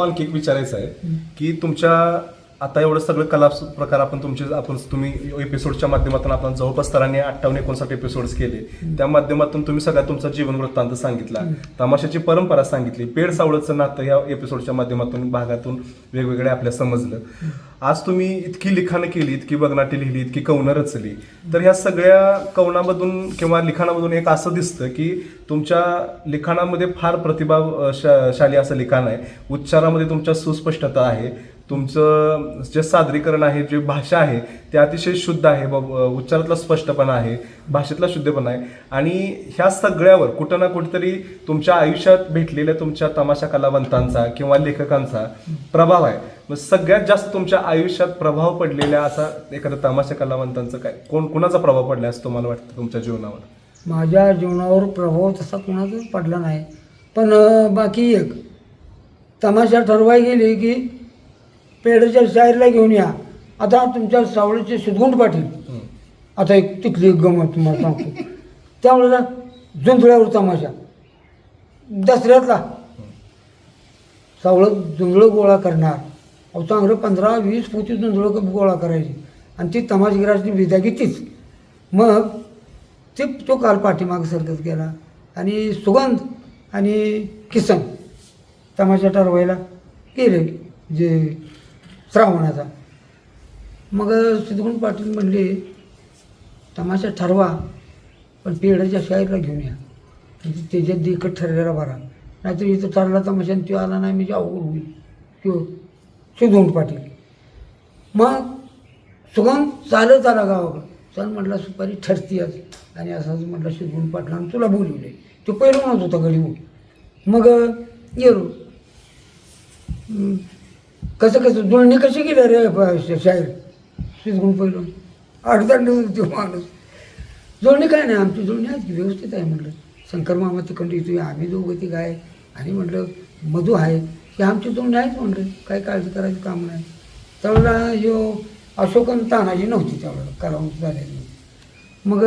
काकू आणखी एक विचारायचं आहे की तुमच्या आता एवढं सगळं कला प्रकार आपण तुमचे आपण तुम्ही एपिसोडच्या माध्यमातून आपण जवळपास तरांनी अठ्ठावन्न एकोणसाठ एपिसोड्स केले. त्या माध्यमातून तुम्ही सगळ्या तुमचा जीवन वृत्तांत सांगितला. तमाशाची परंपरा सांगितली. पेड सावळचं नातं या एपिसोडच्या माध्यमातून भागातून वेगवेगळे आपल्या समजलं. आज तुम्ही इतकी लिखाणं केली इतकी बगनाटी लिहिली इतकी कवनं रचली. तर ह्या सगळ्या कवनामधून किंवा लिखाणामधून एक असं दिसतं की तुमच्या लिखाणामध्ये फार प्रतिभा शा- शाली असं लिखाण आहे. उच्चारामध्ये तुमच्या सुस्पष्टता आहे. तुमचं जे सादरीकरण आहे जे भाषा आहे ते अतिशय शुद्ध आहे. उच्चारातला स्पष्टपणा आहे भाषेतला शुद्धपणा आहे. आणि ह्या सगळ्यावर कुठं ना कुठेतरी तुमच्या आयुष्यात भेटलेल्या तुमच्या तमाशा कलावंतांचा किंवा लेखकांचा प्रभाव आहे. मग सगळ्यात जास्त तुमच्या आयुष्यात प्रभाव पडलेल्या असा एखाद्या तमाशा कलावंतांचा काय? कोण कुणाचा प्रभाव पडला असं तुम्हाला वाटतं तुमच्या जीवनावर? माझ्या जीवनावर प्रभाव तसा कुणाचाच पडला नाही. पण बाकी एक तमाशा ठरवाय गेली की पेडच्या शायरला घेऊन या. आता तुमच्या सावळीचे सुदगुंड पाटील. आता एक तिथली गमत तुम्हाला सांगतो. त्यावेळेला जुंजळ्यावर तमाशा. दसऱ्यातला. सावळं जुंजळं गोळा करणार. अहो चांगलं पंधरा वीस फुटी जुंजळं गोळा करायची. आणि ती तमाशगिराची विदागी तीच मग ते तो काल पाठीमाग सरकत गेला. आणि सुगंध आणि किसन तमाशा ठरवायला गेले. जे श्रावणाचा मग सिद्धगुण पाटील म्हणले तमाशा ठरवा पण पेढ्याच्या शाहीरला घेऊन या. म्हणजे त्याच्यात देखत ठरलेला बरा नाहीतर इथं ठरला तमाशा आणि तो आला नाही म्हणजे अवघड होईल. तो सिद्धगुण पाटील. मग सुगम चालत आला गावाकडं. चल म्हटलं सुपारी ठरती आज. आणि असंच म्हटलं शिजवून पाटलानं तुला बोलवले. तो पहिलं म्हणत होता गडी मग येरो कसं कसं जुळणी कशी केली रे शाहीर? शिजगुण पहिलं अडचण तो माणूस. जुळणी काय नाही आमची जुळणी आहे व्यवस्थित आहे म्हटलं. शंकर मामा तिकडे येतो आम्ही दोघं ती गाय आणि म्हटलं मधू आहे. की आमची जुळणी आहेच म्हटलं. काय काळजी करायचं काम नाही. त्यावेळेला यो अशोकन तानाजी नव्हती त्यावेळेला कलावंत झालेली मग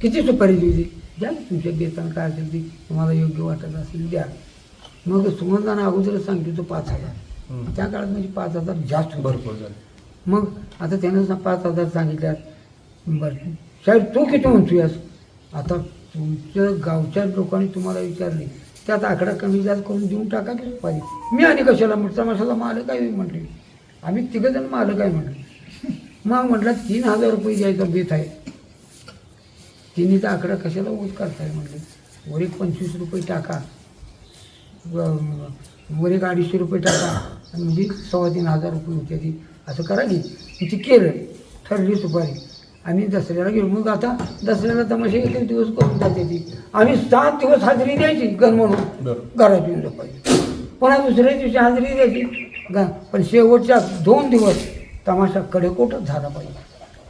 किती सुपारी दिली? द्या तुमच्या बेतान काय असेल ती तुम्हाला योग्य वाटत असेल द्या. मग सुगंधानं अगोदरच सांगितलं तो पाच हजार. त्या काळात म्हणजे पाच हजार जास्त. भरपूर झालं. मग आता त्यानं पाच हजार सांगितल्यात बरं. साहेब तू किती म्हणतोयस आता तुमच्या गावच्या लोकांनी तुम्हाला विचारले त्यात आकडा कमी जास्त करून देऊन टाका की सुपारी मी आणि कशाला म्हटलं तमाशाला मालक आहे म्हटले. आम्ही तिघंजण मालक आहे म्हटलं. मग म्हटलं तीन हजार रुपये द्यायचा बेत आहे. तिन्ही तर आकडा कशाला ओत करताय म्हटलं? वर एक पंचवीस रुपये टाका. व- वर एक अडीचशे रुपये टाका आणि म्हणजे सव्वा तीन हजार रुपये होते ती. असं करा की ती केलं ठरली सुपारी. आम्ही दसऱ्याला गेलो. मग आता दसऱ्याला तमाशा एक दिवस करून जाते ती. आम्ही सात दिवस हजेरी द्यायची गण म्हणून. घरात येऊन झोपायची पुन्हा दुसऱ्या दिवशी हजेरी द्यायची गा पण शेवटच्या दोन दिवस तमाशा कडेकोटच झाला पाहिजे.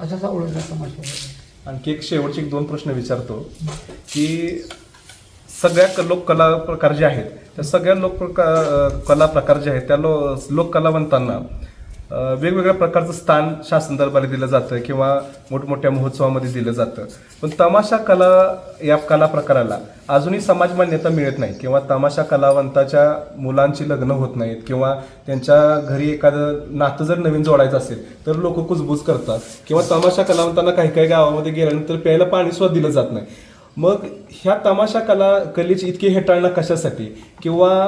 असा सावळचा तमाशा. आणखी एक शेवटचे एक दोन प्रश्न विचारतो की सगळ्या क- लोककला प्रकार जे आहेत त्या सगळ्या लोकप्रकार कला प्रकार जे आहेत त्या लो लोककलावंतांना वेगवेगळ्या प्रकारचं स्थान शासन दरबारी दिलं जातं किंवा मोठमोठ्या महोत्सवामध्ये दिलं जातं. पण तमाशा कला या कला प्रकाराला अजूनही समाज मान्यता मिळत नाही किंवा तमाशा कलावंताच्या मुलांची लग्न होत नाहीत किंवा त्यांच्या घरी एखादं नातं जर नवीन जोडायचं असेल तर लोक कुजबूज करतात. किंवा तमाशा कलावंतांना काही काही गावामध्ये गेल्यानंतर प्यायला पाणी सुद्धा दिलं जात नाही. मग ह्या तमाशा कला कलेची इतकी हेटाळणं कशासाठी? किंवा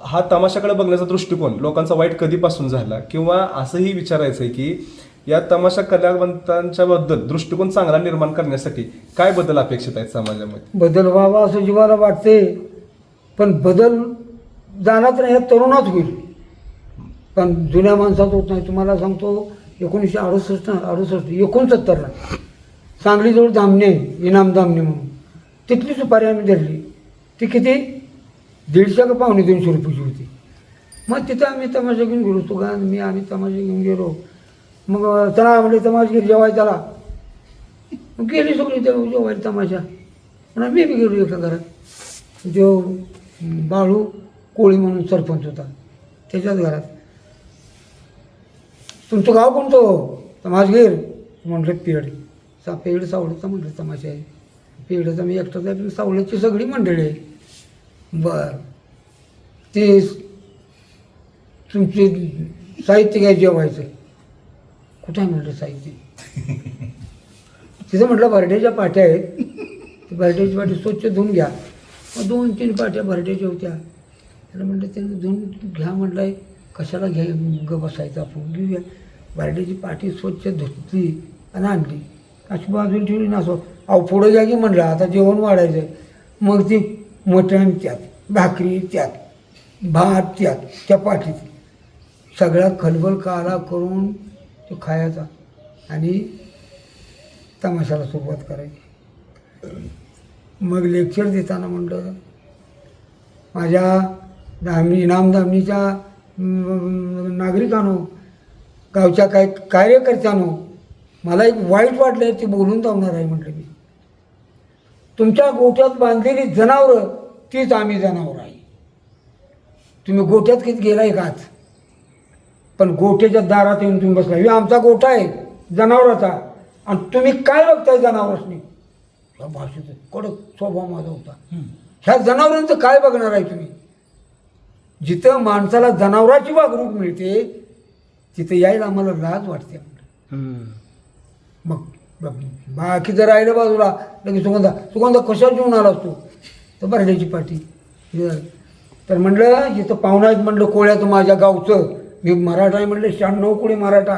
हा तमाशाकडे बघण्याचा दृष्टिकोन लोकांचा वाईट कधीपासून झाला? किंवा असंही विचारायचं आहे की या तमाशा कलावंतांच्या बद्दल दृष्टिकोन चांगला निर्माण करण्यासाठी काय बदल अपेक्षित आहेत समाजामध्ये? बदल व्हावा असं जीवाला वाटते पण बदल जाणार तर ह्या तरुणात होईल. पण जुन्या माणसात होत नाही. तुम्हाला सांगतो एकोणीसशे अडुसष्ट अडुसष्ट एकोणसत्तरला सांगलीजवळ धामणे आहे, इनाम धामणे म्हणून. तिथली सुपारी आम्ही धरली. ती किती? दीडशे का पावणे दोनशे रुपयाची होती. मग तिथं आम्ही तमाशा घेऊन गेलो. सुगंध मी आम्ही तमाशा घेऊन गेलो. मग चला म्हणजे तमाशगीर जेवाय चला. मग गेली सगळी ते जेवायला तमाशा. आणि मी बी गेलो एका घरात. जो बाळू कोळी म्हणून सरपंच होता. त्याच्याच घरात. तुमचं गाव कोणतं? तमाशगीर. म्हटलं पेड. सा पेड सावडचा म्हटलं तमाशा आहे. पेडचा मी एकटाच आहे सावळ्याची सगळी मंडळी आहे. बरं. ते तुमचे साहित्य काय जेवायचं. कुठं आहे म्हटलं साहित्य? तिथं म्हटलं बर्डेच्या पाट्या आहेत. बर्डेची पाटी स्वच्छ धुवून घ्या. मग दोन तीन पाट्या बर्डेच्या होत्या. त्याला म्हटलं त्यानं धुवून घ्या म्हटलं कशाला घ्या ग बसायचं आपण. घेऊया. बर्डेची पाटी स्वच्छ धुतली आणि आणली. अशी बाजूला ठेवली ना असं अहो पुढं जा की म्हणलं आता जेवण वाढायचं आहे मग ती मटण त्यात भाकरी त्यात भात त्यात चपाटीत सगळा खलबल काला करून तो खायचा आणि तमाशाला सुरुवात करायची. मग लेक्चर देताना म्हटलं माझ्या धामणी इनामधामणीच्या नागरिकांनो गावच्या काय कार्यकर्त्यानो मला एक वाईट वाटलं ते बोलून जाणार आहे म्हटलं मी. तुमच्या गोठ्यात बांधलेली जनावरं तीच आम्ही जनावर आहे. तुम्ही गोठ्यात किती गेलाय काच पण गोठ्याच्या दारात येऊन तुम्ही बसला. हे आमचा गोठा आहे जनावराचा. आणि तुम्ही काय बघताय जनावरांनी या भाषेचं कडक स्वभाव माझा होता. ह्या जनावरांचं काय बघणार आहे तुम्ही? जिथं माणसाला जनावराची वागणूक मिळते तिथं यायला आम्हाला लाज वाटते. मग बाकी बाकीचं राहिलं बाजूला लगेच सुगंधा सुगंधा कशावर जेवून आला असतो तर बरड्याची पाठी तर म्हणलं इथं पाहुणा आहेत म्हणलं कोळ्याचं माझ्या गावचं. मी मराठा आहे म्हणलं शहाण्णव कोळी मराठा.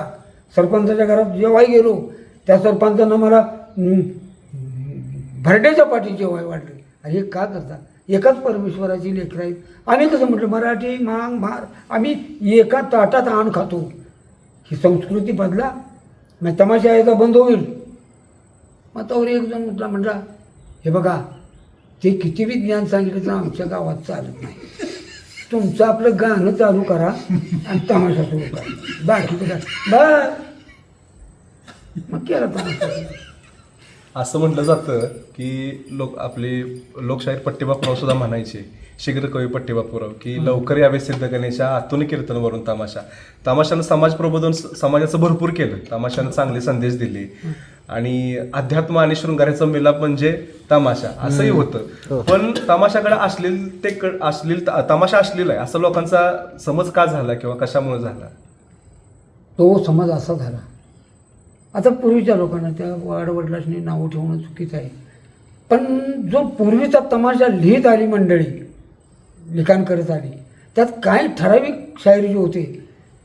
सरपंचाच्या घरात जेव्हाही गेलो त्या सरपंचानं मला भरड्याच्या पाठी जेवाय वाढलं. अरे हे का करता? एकाच परमेश्वराची लेकर आहेत. आम्ही कसं म्हटलं मराठी मांग मार आम्ही एका ताटात आण खातो. ही संस्कृती बदला. मग तमाशा यायचा बंद होईल. मग तवरी एक जण म्हटला म्हटला हे बघा ते किती बी ज्ञान सांगितलं तर आमच्या गावात चालत नाही. तुमचं आपलं गाणं चालू करा आणि तमाशा सुरू करा. बाकी काय? मग केला तमाशा. असं म्हटलं जातं की लोक आपले लोकशाहीर पट्टीबापूराव सुद्धा म्हणायचे. शीघ्र कवी पट्टीबापूराव की लवकर यावे सिद्ध गणेशा आतून कीर्तन वरून तमाशा. तमाशानं समाज प्रबोधन समाजाचं भरपूर केलं. तमाशानं चांगले संदेश दिले. आणि अध्यात्म आणि शृंगाराचा मिलाप म्हणजे तमाशा. असंही होतं. पण तमाशाकडे अश्लील ते अश्लील तमाशा अश्लील आहे. असं लोकांचा समज का झाला किंवा कशामुळे झाला? तो समाज असा झाला. आता पूर्वीच्या लोकांना त्या वाडवडिलांनी नावं ठेवणं चुकीचं आहे. पण जो पूर्वीचा तमाशा लिहित आली मंडळी लिखाण करत आली त्यात काय ठराविक शायरी जे होते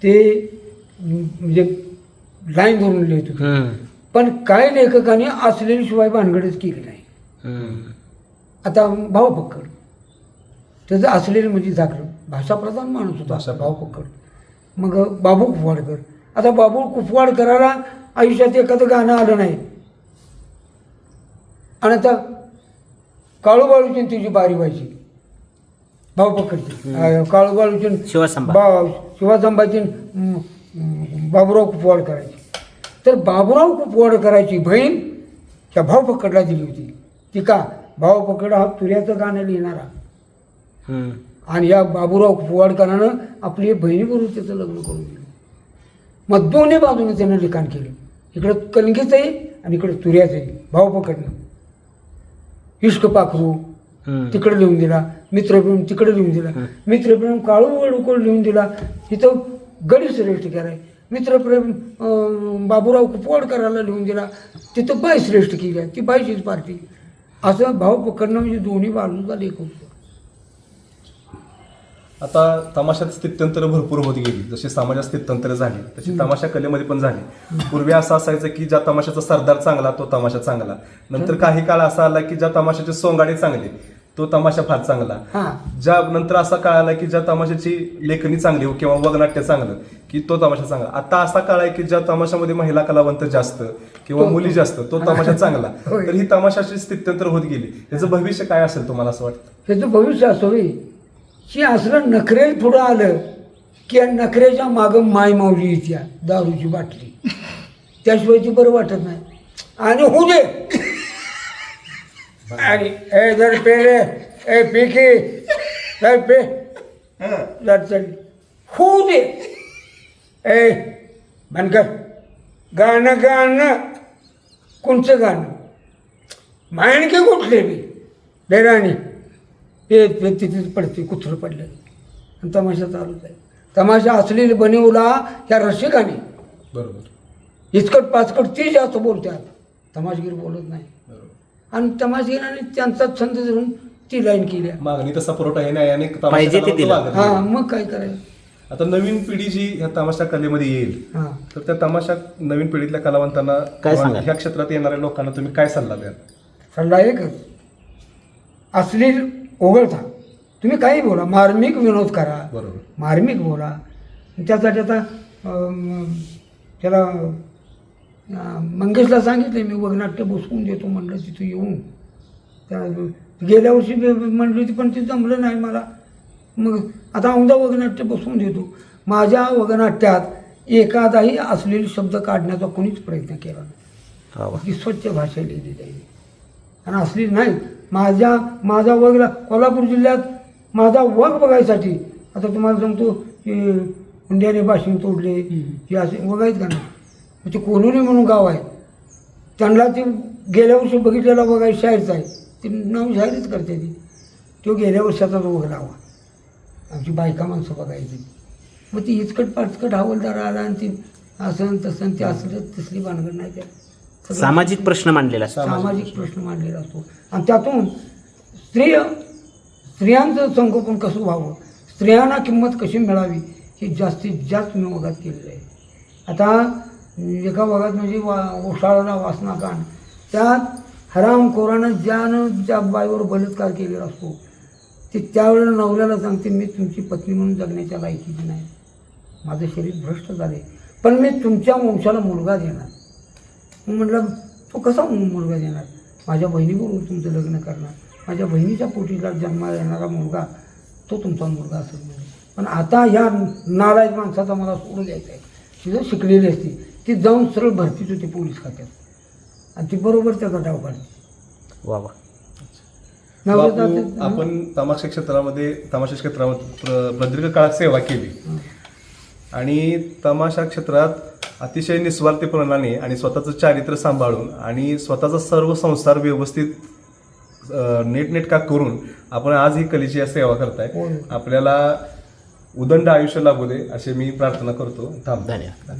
ते म्हणजे लाईन धरून लिहित होते. पण काय लेखकांनी असलेली शिवाय भानगडच केली नाही. आता भाव पक्कड त्याचं असलेलं म्हणजे जागरण भाषाप्रधान माणूस होता. भाषा- भाव पक्कड मग बाबू कुफवाडकर आता बाबू कुफवाडकराला आयुष्यात एखादं गाणं आलं नाही. आणि आता काळूबाळूची आणि तिची बारी व्हायची. भाव पकडची काळूबाळूची आणि शिवसंभा. शिवासंभाची बाबूराव कुपवाड करायची. तर बाबूराव कुपवाड करायची. बहीण त्या भाव पकडला दिली होती. ती का? भाव पकड हा तुऱ्याचं गाणं लिहिणारा. आणि या बाबूराव कुपवाडकरानं आपली बहिणीबरोबर त्याचं लग्न करून दिलं. मग दोन्ही बाजूने त्यानं लिखाण केलं. इकडं कणगीचं आहे आणि इकडं तुऱ्याचं आहे. भाव पकडणं इष्क पाखरू. तिकडे लिहून दिला. मित्रप्रेम तिकडे लिहून दिला. मित्रप्रेम काळू वडूकड लिहून दिला. तिथं गडी श्रेष्ठ केलाय. मित्रप्रेम बाबूराव कुपवाडकराला लिहून दिला. तिथं बाई श्रेष्ठ केली आहे. ती बाईचीच पार्टी. असं भाव पकडणं म्हणजे दोन्ही बाजूचा लेख होतो आता तमाशात स्थित्यंतर भरपूर होत गेली. जशी समाजात स्थित्यंतर झाली तशी तमाशा कलेमध्ये पण झाली. पूर्वी असं असायचं की ज्या तमाशाचा सरदार चांगला तो तमाशा चांगला. नंतर काही काळ असा आला की ज्या तमाशाचे सोंगाडे चांगले तो तमाशा फार चांगला. ज्या नंतर असा काळ आला की ज्या तमाशाची लेखणी चांगली हो किंवा वगनाट्य चांगलं की तो तमाशा चांगला. आता असा काळ आहे की ज्या तमाशामध्ये महिला कलावंत जास्त किंवा मुली जास्त तो तमाशा चांगला. तर ही तमाशाची स्थित्यंतर होत गेली. याचं भविष्य काय असेल तुम्हाला असं वाटतं? त्याचं भविष्य असं की असलं नखरे पुढं आलं की या नखऱ्याच्या मागं माय माऊली येत्या दारूची बाटली. त्याशिवाय ती बरं वाटत नाही. आणि होऊ दे. आणि ए जर पे रे ए पी की जर पे जर चल. होऊ दे. ए बनकर गाणं गाणं कोणचं गाणं? मायणके कुठले बी? डेराणी ते तिथेच पडते कुत्रं पडलेलं आणि तमाशा चालूच आहे. तमाशा असलेली बनवला त्या रसिकाने. बरोबर. इचकट पाचकट ती जास्त बोलतात तमाशगीर बोलत नाही. बरोबर. आणि तमाशगीराने त्यांचा छंद धरून ती लाईन केली. मागणी तसा पुरवठा हे पाहिजे ते दिलं. मागत हा नाही. मग काय करायचं? आता नवीन पिढी जी ह्या तमाशा कलेमध्ये येईल हा. तर त्या तमाशा नवीन पिढीतल्या कलावंतांना काय सांगाल? ह्या क्षेत्रात येणाऱ्या लोकांना तुम्ही काय सल्ला द्याल? सल्ला एकच. अश्लील ओघळता. तुम्ही काही बोला मार्मिक विनोद करा. बरोबर. मार्मिक बोला. त्यासाठी आता अं, त्याला अं, मंगेशला सांगितलं मी वगनाट्य बसवून देतो म्हणलं तिथं येऊन. त्या गेल्या वर्षी बी- बी- म्हणली होती पण ते जमलं नाही मला. मग आता औंधा वगनाट्य बसवून देतो. माझ्या वगनाट्यात एखादाही असलेले शब्द काढण्याचा कोणीच प्रयत्न केला नाही. वा वा. ती स्वच्छ भाषा लिहिली त्यांनी आणि असली नाही माझ्या माझा वगला कोल्हापूर जिल्ह्यात माझा वग बघायसाठी. आता तुम्हाला सांगतो की हुंड्याने बाशिंग तोडले. हे असे आहेत का ना मग ते कोलोनी म्हणून गाव आहे. त्यांना ते गेल्या वर्षी बघितलेला आहे शाहीरचा आहे. ते नाव शाहीरच करते ती. तो गेल्या वर्षाचा तो वग लावा. आमची बायका माणसं बघायची. मग ती इचकट पाचकट हवलदार आला आणि ती असं तसं ते असलं तसली भानगड नाही त्या सामाजिक प्रश्न मांडलेला असतो. सामाजिक प्रश्न मांडलेला असतो. आणि त्यातून स्त्रिय स्त्रियांचं संगोपन कसं व्हावं? स्त्रियांना किंमत कशी मिळावी? हे जास्तीत जास्त मी वगात केलेलं आहे. आता एका भागात म्हणजे वा ओशाळाला वासनाकांड त्यात हरामखोरानं ज्यानं ज्या बाईवर बलात्कार केलेला असतो ते त्यावेळेला नवऱ्याला सांगते मी तुमची पत्नी म्हणून जगण्याच्या लायकीची नाही. माझं शरीर भ्रष्ट झाले पण मी तुमच्या वंशाला मुलगा देणार. मग म्हटलं तो कसा मुलगा देणार? माझ्या बहिणीबरोबर तुमचं लग्न करणार. माझ्या बहिणीच्या पोटीला जन्माला येणारा मुलगा तो तुमचा मुलगा असेल म्हणजे पण आता ह्या नालायक माणसाचा मला सोडून द्यायचा आहे. ती जर शिकलेली असती ती जाऊन सरळ भरतीच होती पोलीस खात्यात. आणि ती बरोबर त्याचा डाव काढली वा वा. आपण तमाशा क्षेत्रामध्ये तमाशा क्षेत्रामध्ये प्र- प्रदीर्घ काळात सेवा केली. आणि तमाशा क्षेत्रात अतिशय निस्वार्थीपणाने आणि स्वतःचं चारित्र्य सांभाळून आणि स्वतःचा सर्व संसार व्यवस्थित नीटनेटका करून आपण आज ही कलेची सेवा करताय. आपल्याला उदंड आयुष्य लाभू दे असे मी प्रार्थना करतो. थांब धन्यवाद.